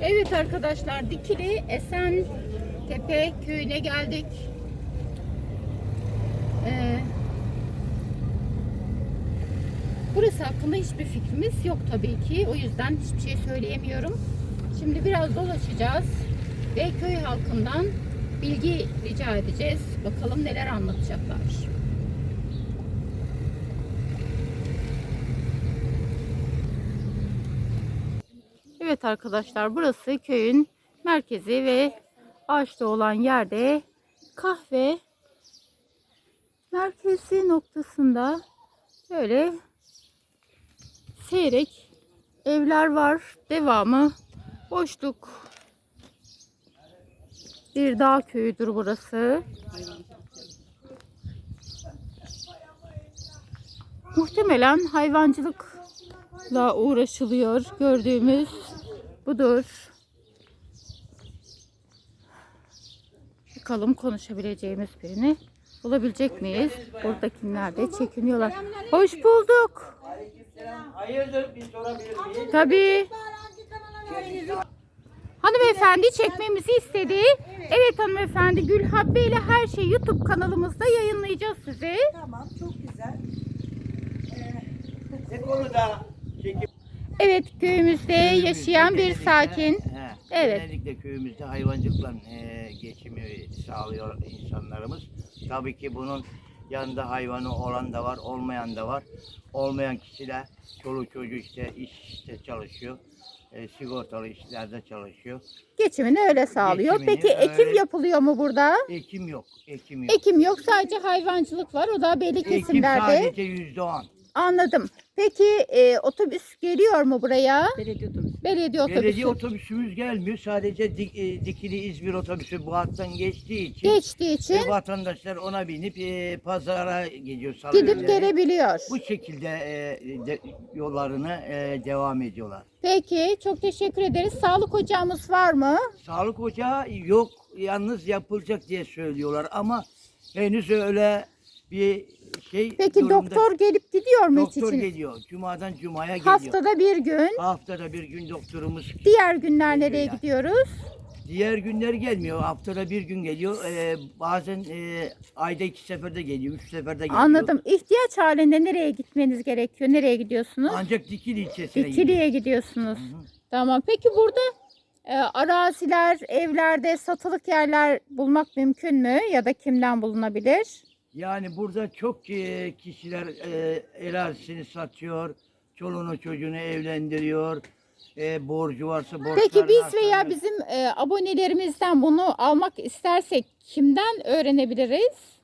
Evet arkadaşlar Dikili Esen Tepe köyüne geldik. Ee, burası hakkında hiçbir fikrimiz yok tabii ki. O yüzden hiçbir şey söyleyemiyorum. Şimdi biraz dolaşacağız ve köy halkından bilgi rica edeceğiz. Bakalım neler anlatacaklar. Evet arkadaşlar burası köyün merkezi ve ağaçta olan yerde kahve merkezi noktasında böyle seyrek evler var. Devamı boşluk. Bir dağ köyüdür burası. Muhtemelen hayvancılıkla uğraşılıyor. Gördüğümüz budur. Bakalım konuşabileceğimiz birini bulabilecek miyiz? Buradakiler de çekiniyorlar. Hoş bulduk. Hayırdır bir sorabilir miyim? Tabii. Hanımefendi çekmemizi istedi. Evet hanımefendi Gülhabbe ile her şeyi YouTube kanalımızda yayınlayacağız size. Tamam çok güzel. Ne konuda? Evet köyümüzde yaşayan bir sakin. He, Evet. Genellikle köyümüzde hayvancılıkla e, geçimi sağlıyor insanlarımız. Tabii ki bunun yanında hayvanı olan da var, olmayan da var. Olmayan kişiler çoluk çocuğu işte işte çalışıyor. E, sigortalı işlerde çalışıyor. Geçimini öyle sağlıyor. Geçimini Peki ekim öyle- yapılıyor mu burada? Ekim yok, ekim yok. Ekim yok sadece hayvancılık var. O da belli Ekim kesimlerde. sadece yüzde on. Anladım. Peki e, otobüs geliyor mu buraya? Belediye otobüsü. Belediye otobüsü. Belediye otobüsümüz gelmiyor. Sadece Dik- e, Dikili İzmir otobüsü bu hattan geçtiği için Geçtiği için E, vatandaşlar ona binip e, pazara gidiyor. salı gidip günleri. gelebiliyor. Bu şekilde e, de- yollarını e, devam ediyorlar. Peki çok teşekkür ederiz. Sağlık ocağımız var mı? Sağlık ocağı yok, yalnız yapılacak diye söylüyorlar ama henüz öyle bir şey Peki durumda- doktor gelip gidiyor mu doktor için? geliyor. Cumadan cumaya geliyor. Haftada bir gün. Haftada bir gün doktorumuz Diğer günler Geliyor nereye yani. gidiyoruz? Diğer günler gelmiyor. Haftada bir gün geliyor. Ee, bazen e, ayda iki seferde geliyor. Üç seferde geliyor. Anladım. İhtiyaç halinde nereye gitmeniz gerekiyor? Nereye gidiyorsunuz? Ancak Dikili ilçesine gidiyor. İkili'ye gidiyorsunuz. Tamam. Peki burada e, araziler, evlerde satılık yerler bulmak mümkün mü? Ya da kimden bulunabilir? Yani burada çok e, kişiler e, el satıyor. Çoluğunu çocuğunu evlendiriyor. E, borcu varsa borçlarını Peki biz veya aktarıyor. bizim e, abonelerimizden bunu almak istersek kimden öğrenebiliriz?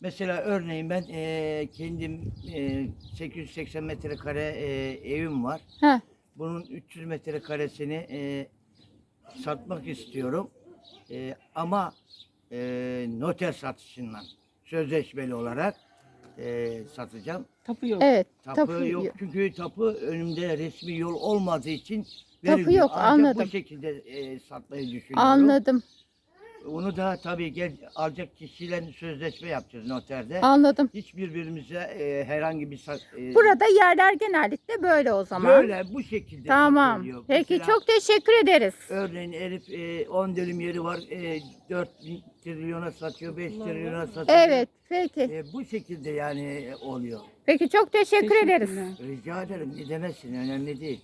Mesela örneğin ben e, kendim e, 880 metrekare e, evim var. Heh. Bunun 300 metrekaresini e, satmak istiyorum. E, ama e, noter satışından sözleşmeli olarak e, satacağım. Tapu yok. Evet. Tapu, tapu yok çünkü tapu önümde resmi yol olmadığı için Tapu verilmiyor. yok, Ancak anladım. bu şekilde e, satmayı düşünüyorum. Anladım. Onu da tabii gel, alacak kişiyle sözleşme yapacağız noterde. Anladım. Hiç birbirimize e, herhangi bir e, Burada yerler genellikle böyle o zaman. böyle bu şekilde Tamam. satılıyor. Peki Mesela çok teşekkür ederiz. Örneğin Elif e, 10 dönüm yeri var. E, 4 trilyona satıyor, 5 trilyona satıyor. Evet. Peki. E, bu şekilde yani oluyor. Peki çok teşekkür ederiz. Rica ederim. Ne demezsin. Önemli değil.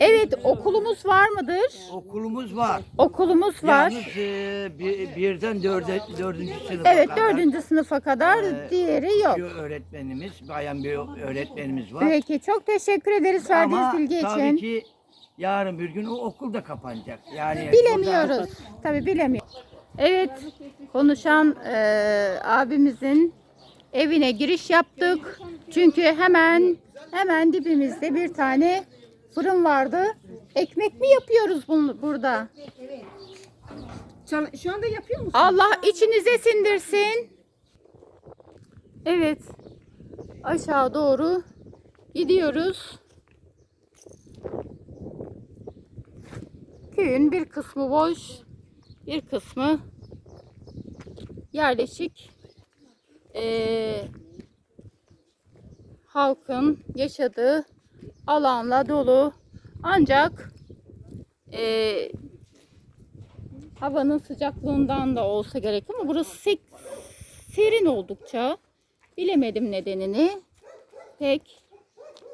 Evet okulumuz var mıdır? Okulumuz var. Okulumuz var. Yalnız e, bir, birden dörde, dördüncü sınıfa Evet kadar dördüncü sınıfa kadar Ee, diğeri yok. bir öğretmenimiz, bayan bir öğretmenimiz var. Peki çok teşekkür ederiz verdiğiniz Ama bilgi tabii için. ki yarın bir gün o okul da kapanacak. Yani Bilemiyoruz. Tabii bilemiyoruz. Evet konuşan eee, abimizin evine giriş yaptık. Çünkü hemen hemen dibimizde bir tane fırın vardı. Ekmek mi yapıyoruz bunu burada? Çal- Şu anda yapıyor musun? Allah içinize sindirsin. Evet. Aşağı doğru gidiyoruz. Köyün bir kısmı boş, bir kısmı yerleşik. Ee, halkın yaşadığı alanla dolu. Ancak e, havanın sıcaklığından da olsa gerek ama burası serin oldukça. Bilemedim nedenini. Pek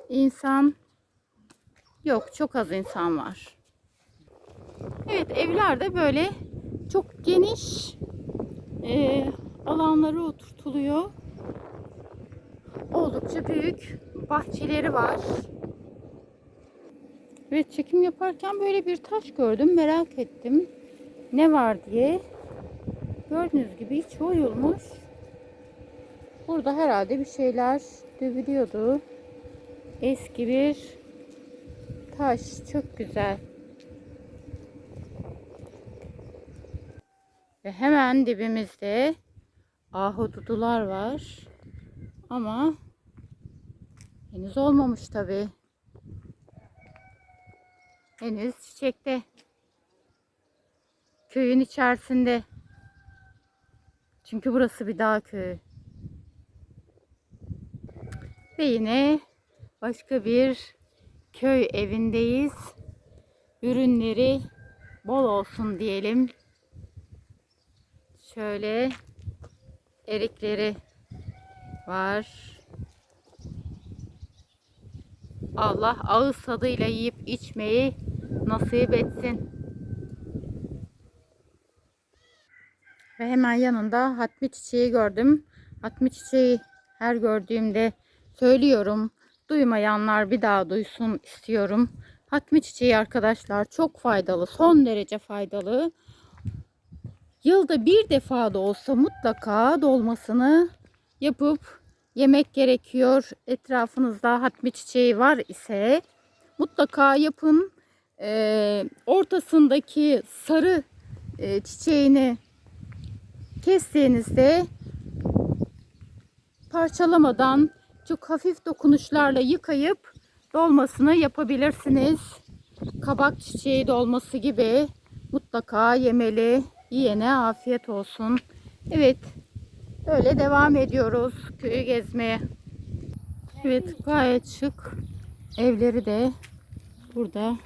insan yok. Çok az insan var. Evet evler de böyle çok geniş e, alanları oturtuluyor. Oldukça büyük bahçeleri var. Evet çekim yaparken böyle bir taş gördüm. Merak ettim. Ne var diye. Gördüğünüz gibi hiç oyulmuş. Burada herhalde bir şeyler dövülüyordu. Eski bir taş. Çok güzel. Ve hemen dibimizde ahududular var. Ama henüz olmamış tabi. Henüz çiçekte. Köyün içerisinde. Çünkü burası bir dağ köyü. Ve yine başka bir köy evindeyiz. Ürünleri bol olsun diyelim. Şöyle erikleri var. Allah ağız tadıyla yiyip içmeyi nasip etsin. Ve hemen yanında hatmi çiçeği gördüm. Hatmi çiçeği her gördüğümde söylüyorum. Duymayanlar bir daha duysun istiyorum. Hatmi çiçeği arkadaşlar çok faydalı. Son derece faydalı. Yılda bir defa da olsa mutlaka dolmasını yapıp yemek gerekiyor. Etrafınızda hatmi çiçeği var ise mutlaka yapın. Ee, ortasındaki sarı e, çiçeğini kestiğinizde parçalamadan çok hafif dokunuşlarla yıkayıp dolmasını yapabilirsiniz. Kabak çiçeği dolması gibi mutlaka yemeli. Yiyene afiyet olsun. Evet. Öyle devam ediyoruz köyü gezmeye. Evet gayet şık evleri de burada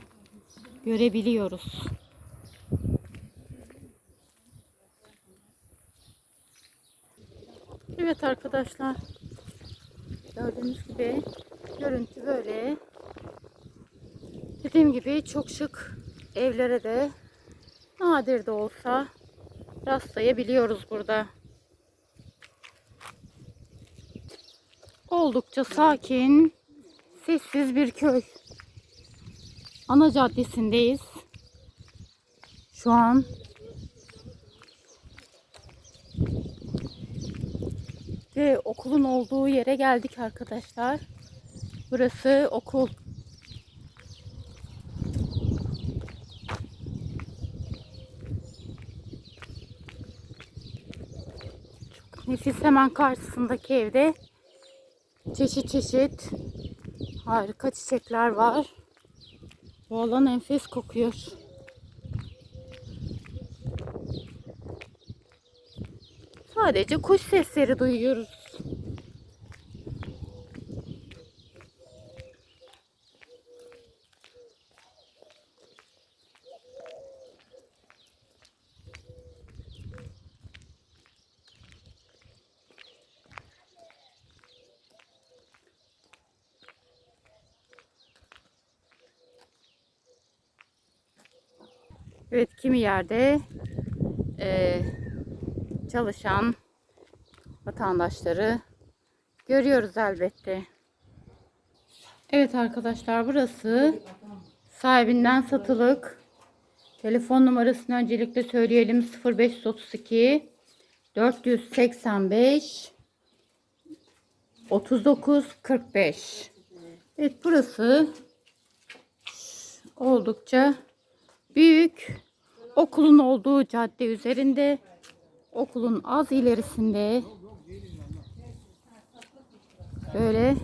görebiliyoruz. Evet arkadaşlar. Gördüğünüz gibi görüntü böyle. Dediğim gibi çok şık evlere de nadir de olsa rastlayabiliyoruz burada. Oldukça sakin, sessiz bir köy. Ana caddesindeyiz. Şu an ve okulun olduğu yere geldik arkadaşlar. Burası okul. Çok nefis hemen karşısındaki evde çeşit çeşit harika çiçekler var. Bu alan enfes kokuyor. Sadece kuş sesleri duyuyoruz. Evet kimi yerde eee, çalışan vatandaşları görüyoruz elbette. Evet arkadaşlar burası sahibinden satılık. Telefon numarasını öncelikle söyleyelim 0532 485 39 45. Evet burası oldukça büyük okulun olduğu cadde üzerinde okulun az ilerisinde böyle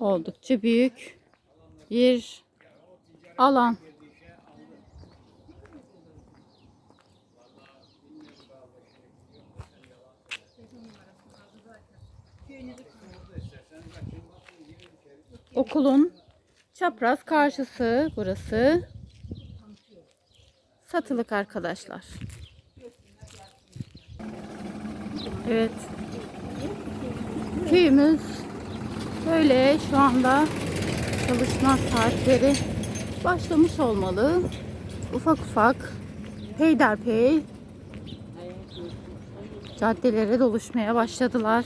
oldukça büyük bir alan. Okulun çapraz karşısı burası. Satılık arkadaşlar. Evet. Köyümüz böyle şu anda çalışma saatleri başlamış olmalı. Ufak ufak peyderpey caddelere doluşmaya başladılar.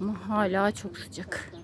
Ama hala çok sıcak.